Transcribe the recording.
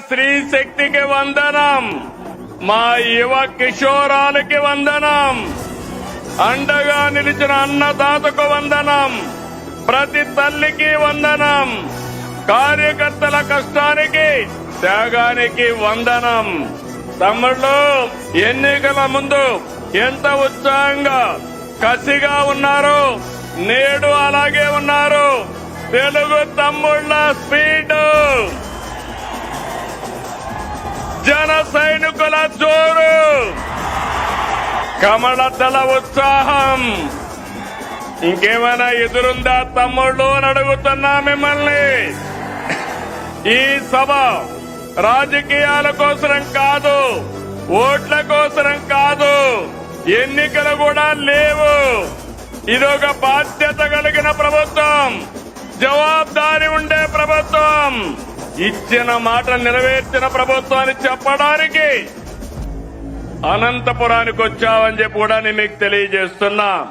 స్త్రీ శక్తికి వందనం. మా యువ కిషోరాలకి వందనం. అండగా నిలిచిన అన్నదాతకు వందనం. ప్రతి తల్లికి వందనం. కార్యకర్తల కష్టానికి త్యాగానికి వందనం. తమ్ముళ్ళు ఎన్నికల ముందు ఎంత ఉత్సాహంగా కసిగా ఉన్నారు నేడు అలాగే ఉన్నారు. తెలుగు తమ్ముళ్ళ స్పీడ్ జన సైనికుల జోరు. కమలదళ ఉత్సాహం. ఇంకేమైనా ఎదురుందా తమ్ముళ్ళు అని అడుగుతున్నా మిమ్మల్ని. ఈ సభ రాజకీయాల కోసరం కాదు ఓట్ల కోసరం కాదు ఎన్నికలు కూడా లేవు. ఇది ఒక బాధ్యత కలిగిన ప్రభుత్వం జవాబుదారి ఉండే ప్రభుత్వం. ఇచ్చిన మాట నెరవేర్చిన ప్రభుత్వాన్ని చెప్పడానికి అనంతపురానికి వచ్చావని చెప్పి కూడా నేను మీకు తెలియజేస్తున్నా.